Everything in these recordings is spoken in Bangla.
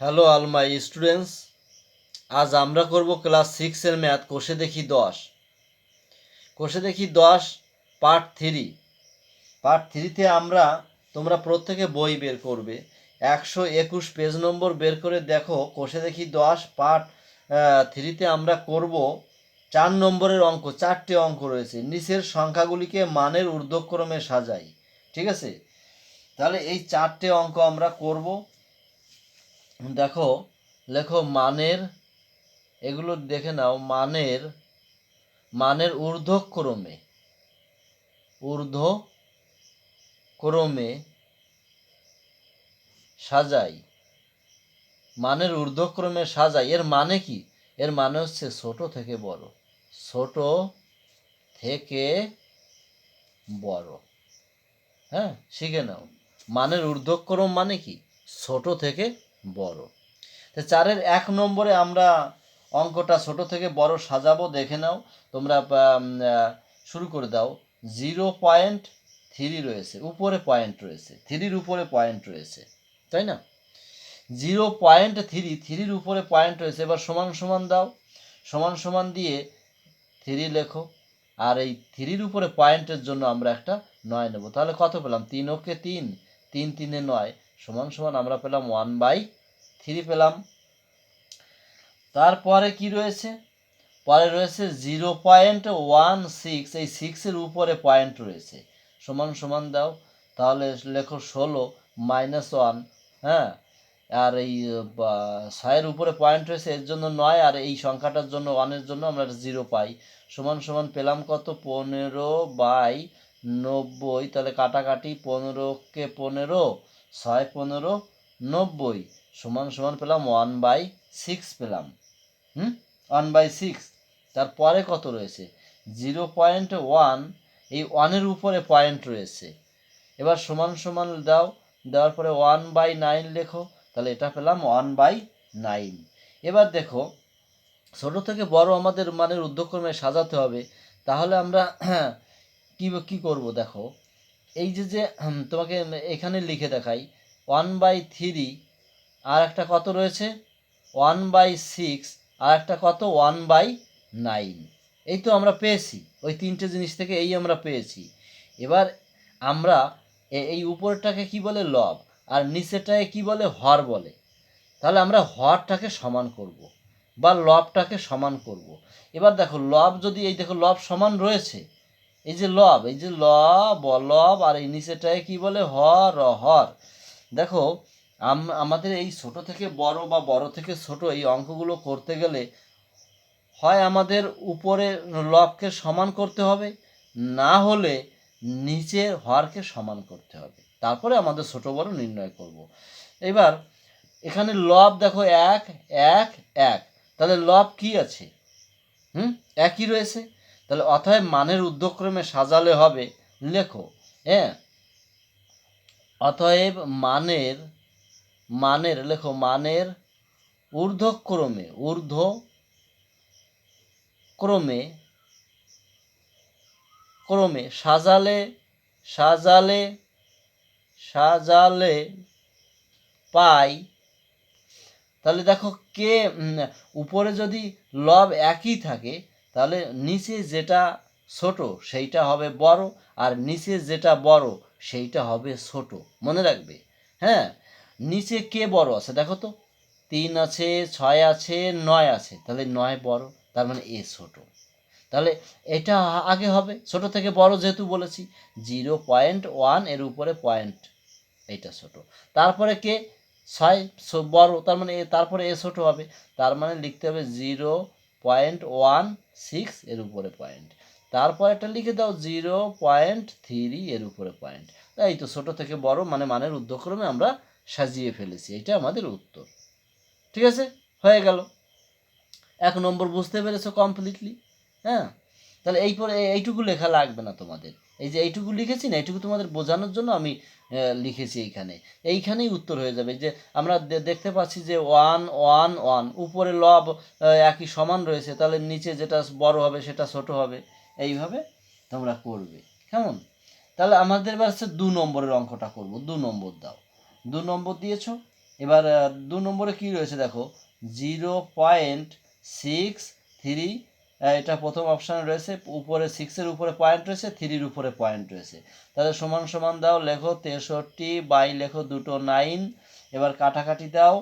হ্যালো অল মাই স্টুডেন্টস আজ আমরা করব ক্লাস সিক্সের ম্যাথ কোষে দেখি দশ। কোষে দেখি দশ পার্ট থ্রি পার্ট থ্রিতে আমরা, তোমরা প্রত্যেকে বই বের করবে। একশো একুশ পেজ নম্বর বের করে দেখো কোষে দেখি দশ পার্ট থ্রিতে আমরা করব চার নম্বরের অঙ্ক, চারটে অঙ্ক রয়েছে। নিচের সংখ্যাগুলিকে মানের ঊর্ধ্বক্রমে সাজাই। ঠিক আছে? তাহলে এই চারটে অঙ্ক আমরা করব। দেখো, লেখো মানের, এগুলো দেখে নাও, মানের মানের ঊর্ধ্বক্রমে ঊর্ধ্ব ক্রমে সাজাই। মানের ঊর্ধ্বক্রমে সাজাই, এর মানে কি? এর মানে হচ্ছে ছোট থেকে বড়, ছোট থেকে বড়। হ্যাঁ শিখে নাও। মানের ঊর্ধ্বক্রম মানে কি? ছোট থেকে বড়। তো চারের এক নম্বরে আমরা অঙ্কটা ছোট থেকে বড় সাজাবো, দেখে নাও। তোমরা শুরু করে দাও। জিরো পয়েন্ট থ্রি রয়েছে, উপরে পয়েন্ট রয়েছে, থ্রির উপরে পয়েন্ট রয়েছে, তাই না? জিরো পয়েন্ট থ্রি, থ্রির উপরে পয়েন্ট রয়েছে, এবার সমান সমান দাও। সমান সমান দিয়ে থ্রি লেখো, আর এই থ্রির উপরে পয়েন্টের জন্য আমরা একটা নয় নেব। তাহলে কত পেলাম? তিন, ওকে তিন তিন, তিনে নয়। সমান সমান আমরা পেলাম ওয়ান বাই থ্রি পেলাম। তারপরে কি রয়েছে? পরে রয়েছে জিরো পয়েন্ট ওয়ান সিক্স এই সিক্সের উপরে পয়েন্ট রয়েছে। সমান সমান দাও, তাহলে লেখো ষোলো মাইনাস ওয়ান হ্যাঁ? আর এই ছয়ের উপরে পয়েন্ট রয়েছে, এর জন্য নয়, আর এই সংখ্যাটার জন্য ওয়ানের জন্য আমরা জিরো পাই। সমান সমান পেলাম কত? পনেরো বাই নব্বই, তাহলে কাটাকাটি পনেরোকে পনেরো ছয় পনেরো নব্বই সমান সমান পেলাম ওয়ান বাই সিক্স পেলাম। হুম? ওয়ান বাই সিক্স তারপরে কত রয়েছে? জিরো পয়েন্ট ওয়ান এই ওয়ানের উপরে পয়েন্ট রয়েছে। এবার সমান সমান দাও, দেওয়ার পরে ওয়ান বাই নাইন লেখো, তাহলে এটা পেলাম ওয়ান বাই নাইন এবার দেখো, ছোটো থেকে বড় আমাদের মানের উদ্যোগক্রমে সাজাতে হবে, তাহলে আমরা কী কী করব দেখো? এই যে যে তোমাকে এখানে লিখে দেখাই। ওয়ান বাই থ্রি, আর একটা কত রয়েছে? ওয়ান বাই সিক্স, আর একটা কত? One by nine. এই তো আমরা পেয়েছি। ওই তিনটে জিনিস থেকে এই আমরা পেয়েছি। এবার আমরা এই উপরটাকে কি বলে? লব। আর নিচেটাকে কি বলে? হর বলে। তাহলে আমরা হরটাকে সমান করব, বা লবটাকে সমান করব। এবার দেখো, লব যদি, এই দেখো, লব সমান রয়েছে এই যে লব, এই যে লব লব আর এই নিচেটায় কি বলে? হর হর। দেখো, আম- আমাদের এই ছোট থেকে বড় বা বড় থেকে ছোট এই অঙ্কগুলো করতে গেলে হয় আমাদের উপরে লবকে সমান করতে হবে, না হলে নিচের হরকে সমান করতে হবে। তারপরে আমাদের ছোট বড় নির্ণয় করব। এবার এখানে লব দেখো এক এক এক। তাহলে লব কি আছে? হুম, একই রয়েছে। তাহলে অতএব মানের উদ্যোগক্রমে সাজালে হবে। লেখো হ্যাঁ অতএব মানের মানের, লেখো, মানের ঊর্ধ্বক্রমে ঊর্ধ্ব ক্রমে ক্রমে সাজালে সাজালে সাজালে পাই। তাহলে দেখো কে উপরে যদি লব একই থাকে তাহলে নিচে যেটা ছোট, সেইটা হবে বড়, আর নিচে যেটা বড়, সেইটা হবে ছোট। মনে রাখবে? হ্যাঁ? নিচে কে বড় আছে? দেখো তো। তিন আছে, ছয় আছে, নয় আছে। তাহলে নয় বড়, তার মানে এ ছোট। তাহলে এটা আগে হবে। ছোট থেকে বড় যেহেতু বলেছি, জিরো পয়েন্ট ওয়ানের উপরে পয়েন্ট এইটা ছোট। তারপরে কে? ছয় বড়, তার মানে এ- তারপরে এ ছোট হবে। তার মানে লিখতে হবে জিরো পয়েন্ট ওয়ান সিক্স এর উপরে পয়েন্ট তারপর একটা লিখে দাও জিরো পয়েন্ট থ্রি এর উপরে পয়েন্ট এই তো ছোটো থেকে বড় মানে মানের উদ্যক্রমে আমরা সাজিয়ে ফেলেছি, এটা আমাদের উত্তর। ঠিক আছে? হয়ে গেল। এক নম্বর বুঝতে পেরেছ কমপ্লিটলি হ্যাঁ? তাহলে এই পরে এই- এইটুকু লেখা লাগবে না তোমাদের। এই যে এইটুকু লিখেছি না, এইটুকু তোমাদের বোঝানোর জন্য আমি লিখেছি এইখানে। এইখানেই উত্তর হয়ে যাবে। যে আমরা দেখতে পাচ্ছি যে ওয়ান ওয়ান ওয়ান, উপরে লব একই সমান রয়েছে, তাহলে নিচে যেটা বড় হবে সেটা ছোট হবে। এইভাবে তোমরা করবে। কেমন? তাহলে আমাদের এবার হচ্ছে দু নম্বরের অঙ্কটা করব। দু নম্বর দাও। দু নম্বর দিয়েছ। এবার দু নম্বরে কি রয়েছে দেখো? জিরো পয়েন্ট সিক্স থ্রি এটা প্রথম অপশানে রয়েছে, উপরে সিক্সের উপরে পয়েন্ট রয়েছে থ্রির উপরে পয়েন্ট রয়েছে। তাহলে সমান সমান দাও, লেখো তেষট্টি বাই লেখো দুটো নাইন এবার কাটাকাটি দাও,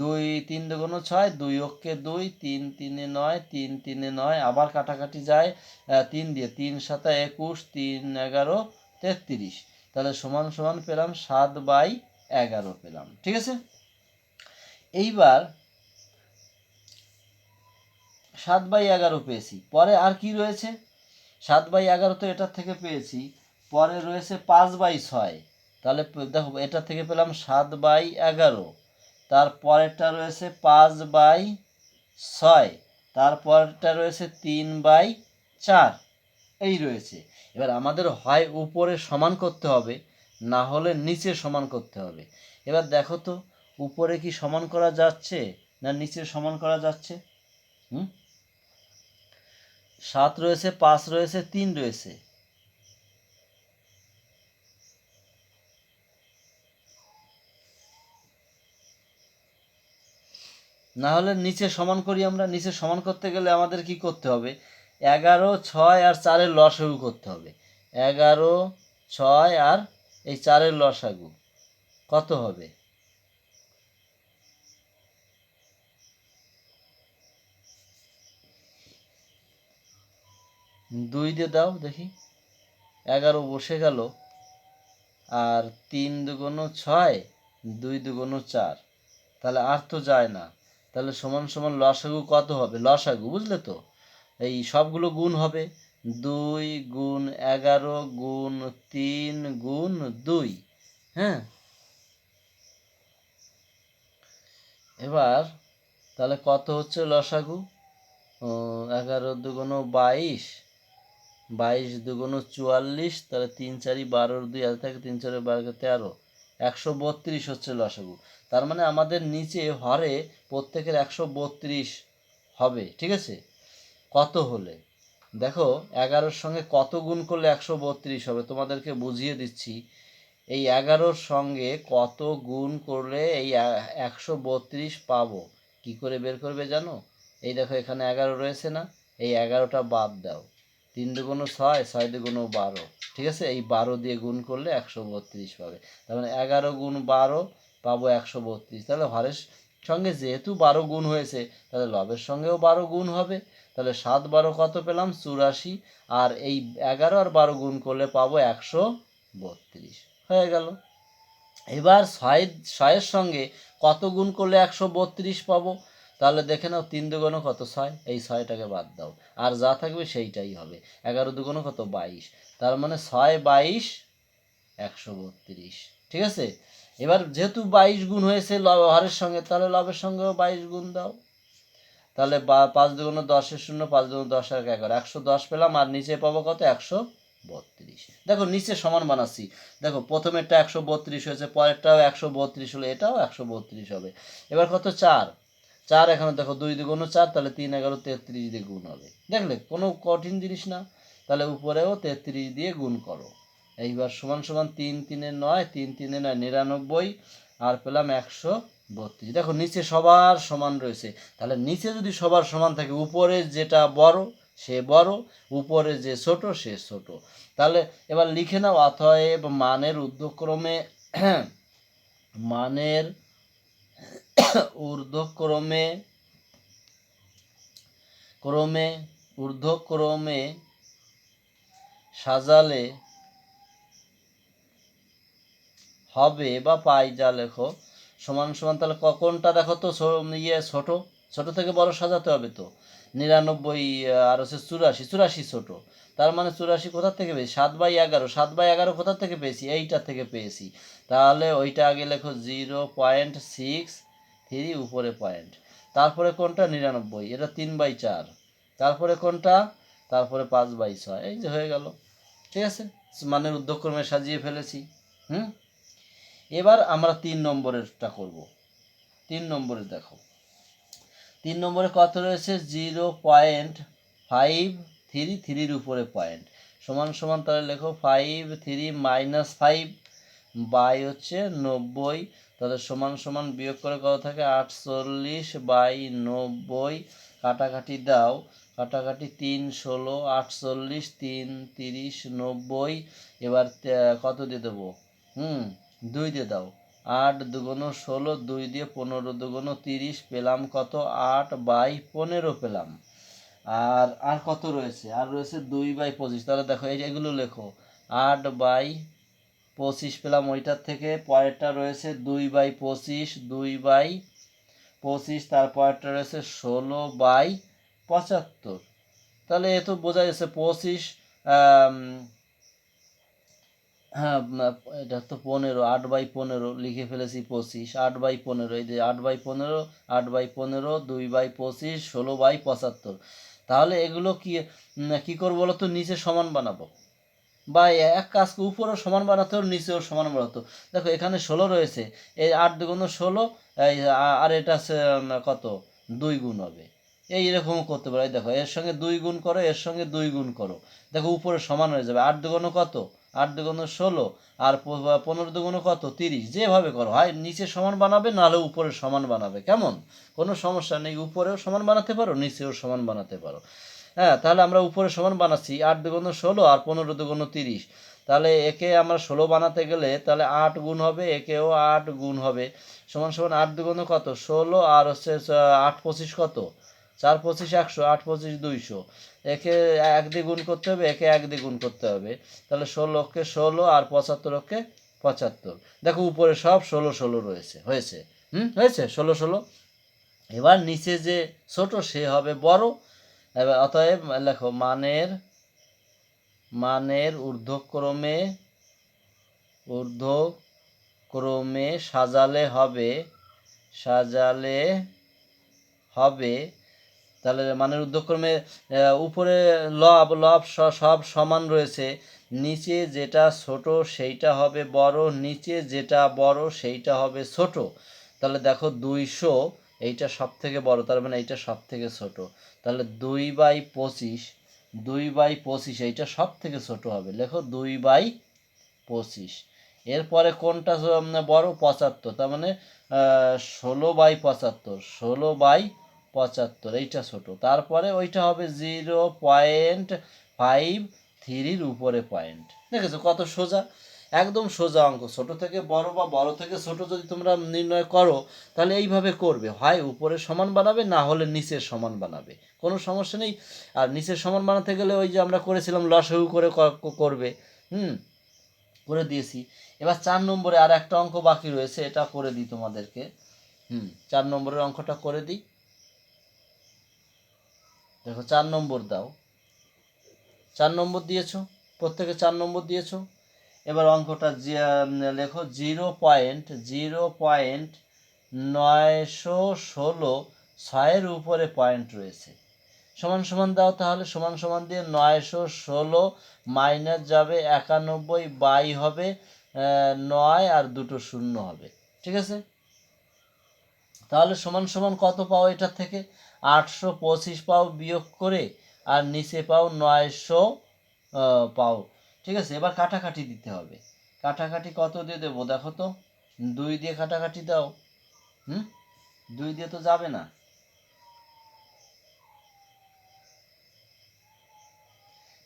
দুই তিন দুগুণ ছয়, দুই অক্ষে দুই, তিন তিনে নয়, তিন তিনে নয়, আবার কাটাকাটি যায় তিন দিয়ে, তিন সাতা একুশ, তিন এগারো, তেত্রিশ। তাহলে সমান সমান পেলাম সাত বাই এগারো পেলাম, ঠিক আছে? এইবার সাত বাই এগারো পেয়েছি। পরে আর কি রয়েছে? সাত বাই এগারো তো এটার থেকে পেয়েছি। পরে রয়েছে পাঁচ বাই ছয়। তাহলে দেখো, এটা থেকে পেলাম সাত বাই এগারো। তারপরেরটা রয়েছে পাঁচ বাই ছয়। তারপরটা রয়েছে তিন বাই চার। এই রয়েছে। এবার আমাদের হয় উপরে সমান করতে হবে, না হলে নিচে সমান করতে হবে। এবার দেখো তো, উপরে কি সমান করা যাচ্ছে না নিচে সমান করা যাচ্ছে? হুম? সাত রয়েছে, পাঁচ রয়েছে, তিন রয়েছে। না হলে নিচে সমান করি আমরা, নিচে সমান করতে গেলে আমাদের কি করতে হবে? এগারো, ছয় আর চারের লসাগু করতে হবে। এগারো, ছয় আর এই চারের লসাগু কত হবে? দুই দিয়ে দাও, দেখি। এগারো বসে গেল। আর তিন দুগুণ ছয়, দুই দুগুণ চার। তাহলে আর তো যায় না। তাহলে সমান সমান লসাগু কত হবে? লসাগু, বুঝলে তো? এই সবগুলো গুণ হবে। দুই গুণ এগারো গুণ তিন গুণ দুই হ্যাঁ? এবার তাহলে কত হচ্ছে লসাগু? এগারো দুগুণ বাইশ। বাইশ দুগুণ চুয়াল্লিশ, তাহলে তিন চারি বারোর দুই আর থাকে, তিন চারি বারো তেরো। একশো বত্রিশ হচ্ছে লসাগু তার মানে আমাদের নিচে হরে প্রত্যেকের একশো বত্রিশ হবে, ঠিক আছে? কত হলে? দেখো, এগারোর সঙ্গে কত গুণ করলে একশো বত্রিশ হবে? তোমাদেরকে বুঝিয়ে দিচ্ছি, এই এগারোর সঙ্গে কত গুণ করলে এই একশো বত্রিশ পাবো? কী করে বের করবে জানো? এই দেখো, এখানে এগারো রয়েছে না? এই এগারোটা বাদ দাও। তিন দুগুণ ছয় ছয় দুগুণ বারো। ঠিক আছে? এই বারো দিয়ে গুণ করলে একশো বত্রিশ পাবে। তার মানে এগারো গুণ বারো পাবো একশো বত্রিশ। তাহলে হরের সঙ্গে যেহেতু বারো গুণ হয়েছে, তাহলে লবের সঙ্গেও বারো গুণ হবে। তাহলে সাত বারো কত পেলাম? চুরাশি। আর এই এগারো আর বারো গুণ করলে পাবো একশো বত্রিশ। হয়ে গেল। এবার ছয়, ছয়ের সঙ্গে কত গুণ করলে একশো বত্রিশ পাবো? তাহলে দেখে নাও, তিন দুগুণও কত ছয়? এই ছয়টাকে বাদ দাও। আর যা থাকবে সেইটাই হবে। এগারো দুগুণও কত? বাইশ। তার মানে ছয়, বাইশ, একশো বত্রিশ। ঠিক আছে? এবার যেহেতু বাইশ গুণ হয়েছে লব হরের সঙ্গে, তাহলে লবের সঙ্গেও বাইশ গুণ দাও। তাহলে পাঁচ দুগুণ দশের শূন্য, পাঁচ দুগুণ দশ আর এগারো। একশো দশ পেলাম, আর নিচে পাবো কত? একশো বত্রিশ। দেখো, নিচে সমান বানাচ্ছি। দেখো, প্রথমেরটা একশো বত্রিশ হয়েছে, পরেরটাও একশো বত্রিশ হলো, এটাও একশো বত্রিশ হবে। এবার কত? চার। চার এখানে দেখো দুই দুগুণ চার, তাহলে তিন এগারো তেত্রিশ দিয়ে গুণ হবে। দেখলে, কোনো কঠিন জিনিস না। তাহলে উপরেও তেত্রিশ দিয়ে গুণ করো। এইবার সমান সমান তিন তিনে নয়, তিন তিনে নয়, নিরানব্বই, আর পেলাম একশো বত্রিশ। দেখো, নিচে সবার সমান রয়েছে। তাহলে নিচে যদি সবার সমান থাকে, উপরে যেটা বড়, সে বড়, উপরে যে ছোট, সে ছোট। তাহলে এবার লিখে নাও, অতএব মানের ঊর্ধ্বক্রমে মানের ঊর্ধ্বক্রমে, ক্রমে, ঊর্ধ্বক্রমে সাজালে হবে বা পাই যা লেখো। সমান সমান তাহলে ক- কোনটা দেখো তো ইয়ে ছোট। ছোট থেকে বড় সাজাতে হবে তো। নিরানব্বই আর হচ্ছে চুরাশি চুরাশি ছোট। তার মানে চুরাশি কোথা থেকে পেয়েছি? সাত বাই এগারো। সাত বাই এগারো কোথা থেকে পেয়েছি? এইটা থেকে পেয়েছি। তাহলে ওইটা আগে লেখো জিরো পয়েন্ট সিক্স থ্রি উপরে পয়েন্ট তারপরে কোনটা? নিরানব্বই। এটা তিন বাই চার। তারপরে কোনটা? তারপরে পাঁচ বাই ছয়। এই যে হয়ে গেল। ঠিক আছে? মানের উদ্যোগক্রমে সাজিয়ে ফেলেছি। হুম? এবার আমরা তিন নম্বরেরটা করব। তিন নম্বরে দেখো। তিন নম্বরে কত রয়েছে? জিরো পয়েন্ট ফাইভ থ্রি থ্রির উপরে পয়েন্ট সমান সমান তাহলে লেখো five three minus five by হচ্ছে নব্বই তাহলে সমান সমান বিয়োগ করে কত থাকে? আটচল্লিশ বাই নব্বই কাটাকাটি দাও। কাটাকাটি তিন, ষোলো, আটচল্লিশ, তিন, তিরিশ, নব্বই। এবার কত দিয়ে দেবো? হুম, দুই দিয়ে দাও। আট দুগুণ ষোলো, দুই দিয়ে পনেরো দুগুণ তিরিশ, পেলাম কত? আট বাই পনেরো পেলাম। আর আর কত রয়েছে? আর রয়েছে দুই বাই পঁচিশ। তাহলে দেখো, এই এগুলো লেখো। আট বাই পঁচিশ পেলাম ওইটার থেকে, পরেরটা রয়েছে দুই বাই পঁচিশ, দুই বাই পঁচিশ তারপরেরটা রয়েছে ষোলো বাই পঁচাত্তর। তাহলে এ তো বোঝা যাচ্ছে পঁচিশ হ্যাঁ এটা তো পনেরো, আট বাই পনেরো লিখে ফেলেছি পঁচিশ, আট বাই পনেরো, এই যে আট বাই পনেরো, আট বাই পনেরো, দুই বাই পঁচিশ, ষোলো বাই পঁচাত্তর। তাহলে এগুলো কি কি করব বলো তো নিচে সমান বানাবো। বা এক কাজকে উপরেও সমান বানাতে হবে নিচেও সমান বানাতো দেখো, এখানে ষোলো রয়েছে। এই আট দুগুণ ষোলো আর এটা কত? দুই গুণ হবে। এই এরকমও করতে পারো। দেখো, এর সঙ্গে দুই গুণ করো, এর সঙ্গে দুই গুণ করো। দেখো, উপরে সমান হয়ে যাবে। আট দুগুণ কত? আট দুগুণ ষোলো। আর পনেরো দুগুণ কত? তিরিশ। যেভাবে করো, হয় নিচে সমান বানাবে, নাহলে উপরে সমান বানাবে। কেমন? কোনো সমস্যা নেই। উপরেও সমান বানাতে পারো, নিচেও সমান বানাতে পারো। হ্যাঁ তাহলে আমরা উপরে সমান বানাচ্ছি আট দুগুণ ষোলো আর পনেরো দুগুণ তিরিশ। তাহলে একে আমরা ষোলো বানাতে গেলে তাহলে আট গুণ হবে, একেও আট গুণ হবে। সমান সমান আট দুগুণ কত? ষোলো আর হচ্ছে আট পঁচিশ কত? চার পঁচিশ একশো, আট পঁচিশ দুইশো। একে এক দিয়ে গুণ করতে হবে, একে এক দিয়ে গুণ করতে হবে। তাহলে ষোলোকে ষোলো আর পঁচাত্তরকে পঁচাত্তর। দেখো উপরে সব ষোলো ষোলো রয়েছে, হয়েছে। হুম, হয়েছে? ষোলো ষোলো। এবার নিচে যে ছোট সে হবে বড় এবার অতএব, লেখো, মানের মানের ঊর্ধ্বক্রমে ঊর্ধ্বক্রমে সাজালে হবে সাজালে হবে, তাহলে মানের ঊর্ধ্বক্রমে উপরে লব লব সব সমান রয়েছে, নিচে যেটা ছোট সেইটা হবে বড়, নিচে যেটা বড় সেইটা হবে ছোট। তাহলে দেখো দুইশো, এইটা সব থেকে বড়, তার মানে এইটা সব থেকে ছোট। তাহলে দুই বাই পঁচিশ, দুই বাই পঁচিশ, এইটা সব থেকে ছোট হবে। লেখো দুই বাই পঁচিশ। এরপরে কোনটা বড়? পঁচাত্তর। তার মানে ষোলো বাই পঁচাত্তর, ষোলো বাই পঁচাত্তর, এইটা ছোট। তারপরে ওইটা হবে জিরো পয়েন্ট ফাইভ থ্রির উপরে পয়েন্ট। দেখেছ কত সোজা? একদম সোজা অঙ্ক। ছোট থেকে বড় বা বড় থেকে ছোট যদি তোমরা নির্ণয় করো, তাহলে এইভাবে করবে। হয় উপরে সমান বানাবে, না হলে নিচের সমান বানাবে। কোনো সমস্যা নেই। আর নিচের সমান বানাতে গেলে ওই যে আমরা করেছিলাম, লসাগু করে করবে। হুম? করে দিয়েছি। এবার চার নম্বরে আর একটা অঙ্ক বাকি রয়েছে, এটা করে দিই তোমাদেরকে। হুম, চার নম্বরের অঙ্কটা করে দিই। দেখো, চার নম্বর দাও। চার নম্বর দিয়েছ? প্রত্যেকে চার নম্বর দিয়েছ? এবার অঙ্কটা লেখো, জিরো পয়েন্ট জিরো পয়েন্ট নয়শো ষোলো ছয়ের উপরে পয়েন্ট রয়েছে। সমান সমান দাও তাহলে, সমান সমান দিয়ে নয়শো ষোলো মাইনাস যাবে একানব্বই বাই হবে নয় আর দুটো শূন্য হবে। ঠিক আছে? তাহলে সমান সমান কত পাও এটার থেকে? আটশো পঁচিশ পাও বিয়োগ করে আর নিচে পাও নয়শো পাও। ঠিক আছে, এবার কাটাকাটি দিতে হবে। কাটাকাটি কত দিয়ে দেবো? দেখো তো, দুই দিয়ে কাটাকাটি দাও। হুম? দুই দিয়ে তো যাবে না।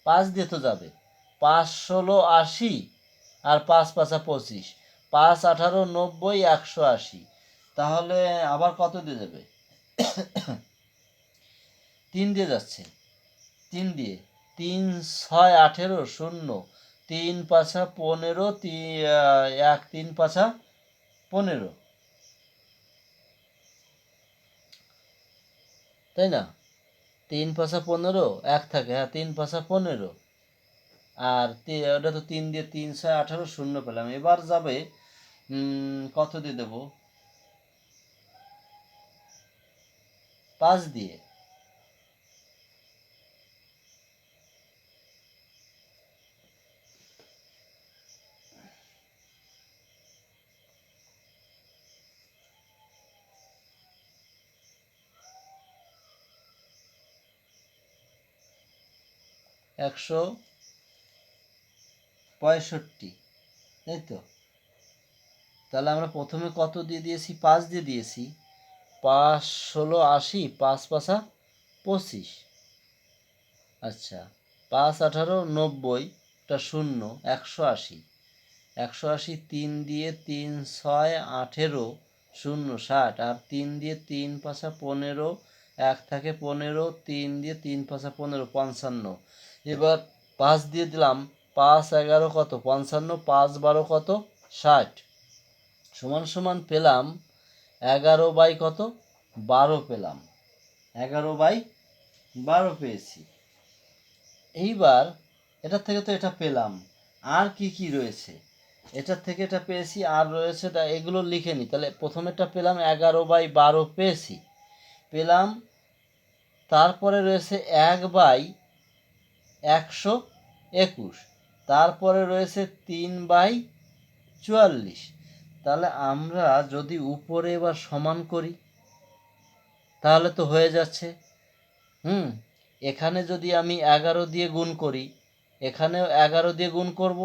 পাঁচ দিয়ে তো যাবে। পাঁচ ষোলো আশি আর পাঁচ পাঁচা পঁচিশ। পাঁচ আঠারো নব্বই একশো আশি। তাহলে আবার কত দিয়ে যাবে তিন দিয়ে যাচ্ছে। তিন দিয়ে। তিন, ছয়, আঠেরো, শূন্য। তিন পাঁচা পনেরো তি- আহ, এক তিন পাঁচা পনেরো। তাই না? তিন পাঁচা পনেরো এক থাকে হ্যাঁ তিন পাঁচা পনেরো। আর ওটা তো তিন দিয়ে তিন ছয় আঠারো শূন্য পেলাম। এবার যাবে কত দিয়ে দেবো? পাঁচ দিয়ে। একশো পঁয়ষট্টি, তাই তো? তাহলে আমরা প্রথমে কত দিয়ে দিয়েছি? পাঁচ দিয়ে দিয়েছি। পাঁচ ষোলো আশি, পাঁচ পাঁচা পঁচিশ। আচ্ছা পাঁচ আঠারো নব্বই, টা শূন্য, একশো আশি। একশো আশি তিন দিয়ে তিন ছয় আঠেরো, শূন্য ষাট। আর তিন দিয়ে তিন পাঁচা পনেরো, এক থাকে পনেরো, তিন দিয়ে তিন পাঁচা পনেরো, পঞ্চান্ন। এবার পাঁচ দিয়ে দিলাম, পাঁচ এগারো কত? পঞ্চান্ন, পাঁচ বারো কত? ষাট। সমান সমান পেলাম এগারো বাই কত? বারো পেলাম। এগারো বাই বারো পেয়েছি। এইবার এটার থেকে তো এটা পেলাম। আর কি কি রয়েছে? এটার থেকে এটা পেয়েছি, আর রয়েছে তা এগুলো লিখে নিই তাহলে প্রথমেরটা পেলাম এগারো বাই বারো পেয়েছি। পেলাম, তারপরে রয়েছে এক বাই একশো একুশ। তারপরে রয়েছে তিন বাই চুয়াল্লিশ। তাহলে আমরা যদি উপরে এবার সমান করি, তাহলে তো হয়ে যাচ্ছে। হুম, এখানে যদি আমি এগারো দিয়ে গুণ করি, এখানেও এগারো দিয়ে গুণ করব,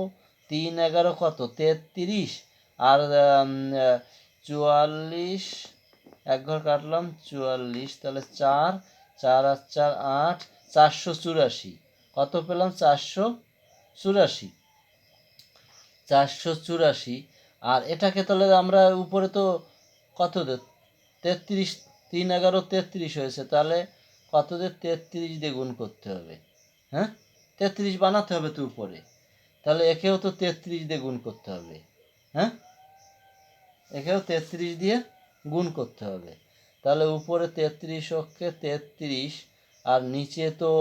তিন এগারো কত? তেত্রিশ। আর চুয়াল্লিশ, এক ঘর কাটলাম, চুয়াল্লিশ, তাহলে চার চার আর চার আট, চারশো চুরাশি। কত পেলাম? চারশো চুরাশি। চারশো চুরাশি। আর এটাকে তাহলে আমরা উপরে তো কত তেত্রিশ, তিন এগারো, তেত্রিশ হয়েছে। তাহলে কত দিয়ে তেত্রিশ দিয়ে গুণ করতে হবে। হ্যাঁ? তেত্রিশ বানাতে হবে তো উপরে। তাহলে একেও তো তেত্রিশ দিয়ে গুণ করতে হবে। হ্যাঁ? একেও তেত্রিশ দিয়ে গুণ করতে হবে। তাহলে উপরে তেত্রিশ অক্ষে তেত্রিশ, আর নিচে তো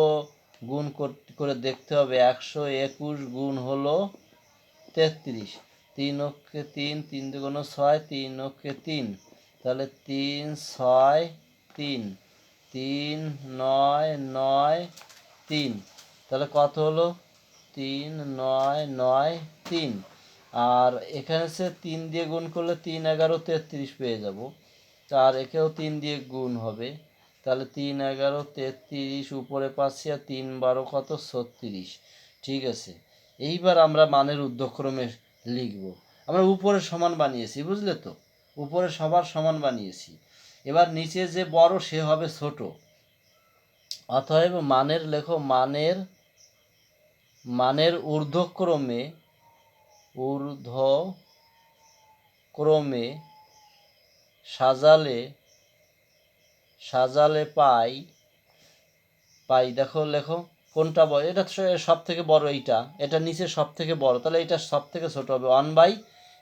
গুণ কর- দেখতে হবে, একশো একুশ গুণ হলো তেত্রিশ। তিন অক্ষে তিন তিন দুগুণ ছয়, তিন অক্ষে তিন। তাহলে তিন, ছয়, তিন। তিন, নয় নয়, তিন। তাহলে কত হলো? তিন, নয় নয়, তিন। আর এখানে সে তিন দিয়ে গুণ করলে তিন, এগারো, তেত্রিশ পেয়ে যাব। আর একেও তিন দিয়ে গুণ হবে। তাহলে তিন এগারো, তেত্রিশ, উপরে পাচ্ছি আর তিন বারো কত? ছত্রিশ। ঠিক আছে। এইবার আমরা মানের উদ্যক্রমে লিখব। আমরা উপরে সমান বানিয়েছি, বুঝলে তো? উপরে সবার সমান বানিয়েছি। এবার নিচে যে বড়, সে হবে ছোট। অতএব মানের, লেখো, মানের মানের ঊর্ধ্বক্রমে ঊর্ধ্ব ক্রমে সাজালে সাজালে পাই পাই, দেখো, লেখো, কোনটা বড়? এটা সব থেকে বড় এইটা। এটা নিচে সব থেকে বড়। তাহলে এটা সব থেকে ছোট হবে। ওয়ান বাই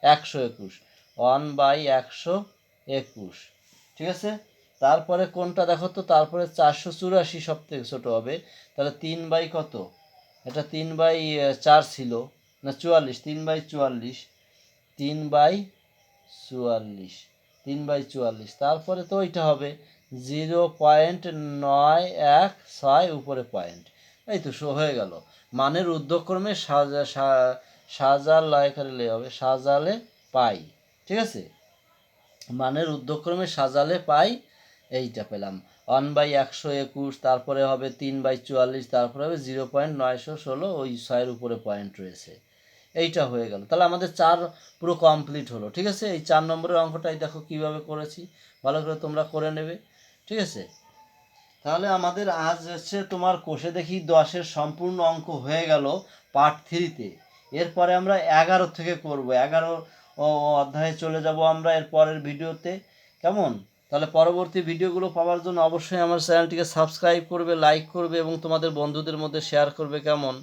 একশো একুশ। ওয়ান বাই একশো একুশ। ঠিক আছে? তারপরে কোনটা দেখো তো? তারপরে চারশো চুরাশি সব থেকে ছোটো হবে। তাহলে তিন বাই কত? এটা তিন বাই চার ছিল। না, চুয়াল্লিশ। তিন বাই চুয়াল্লিশ। তিন বাই চুয়াল্লিশ। তিন বাই চুয়াল্লিশ। তারপরে তো ওইটা হবে। জিরো পয়েন্ট নয় এক ছয় উপরে পয়েন্ট। এই তো শো হয়ে গেল। মানের উদ্যক্রমে সাজা, সা- সাজাল লয়কারে হবে, সাজালে পাই। ঠিক আছে? মানের উদ্যক্রমে সাজালে পাই, এইটা পেলাম। ওয়ান বাই একশো একুশ, তারপরে হবে তিন বাই চুয়াল্লিশ, তারপরে হবে জিরো পয়েন্ট নয়শো ষোলো, ওই ছয়ের উপরে পয়েন্ট রয়েছে। এইটা হয়ে গেল। তাহলে আমাদের চার পুরো কমপ্লিট হলো। ঠিক আছে? এই চার নম্বরের অঙ্কটাই দেখো কীভাবে করেছি। ভালো করে তোমরা করে নেবে। ঠিক আছে? তাহলে আমাদের আজ হচ্ছে তোমার কোষে দেখি দশের সম্পূর্ণ অঙ্ক হয়ে গেল পার্ট থ্রিতে এরপরে আমরা এগারো থেকে করব। এগারো অধ্যায়ে চলে যাব আমরা এর পরের ভিডিওতে। কেমন? তাহলে পরবর্তী ভিডিওগুলো পাওয়ার জন্য অবশ্যই আমার চ্যানেলটিকে সাবস্ক্রাইব করবে লাইক করবে এবং তোমাদের বন্ধুদের মধ্যে শেয়ার করবে। কেমন?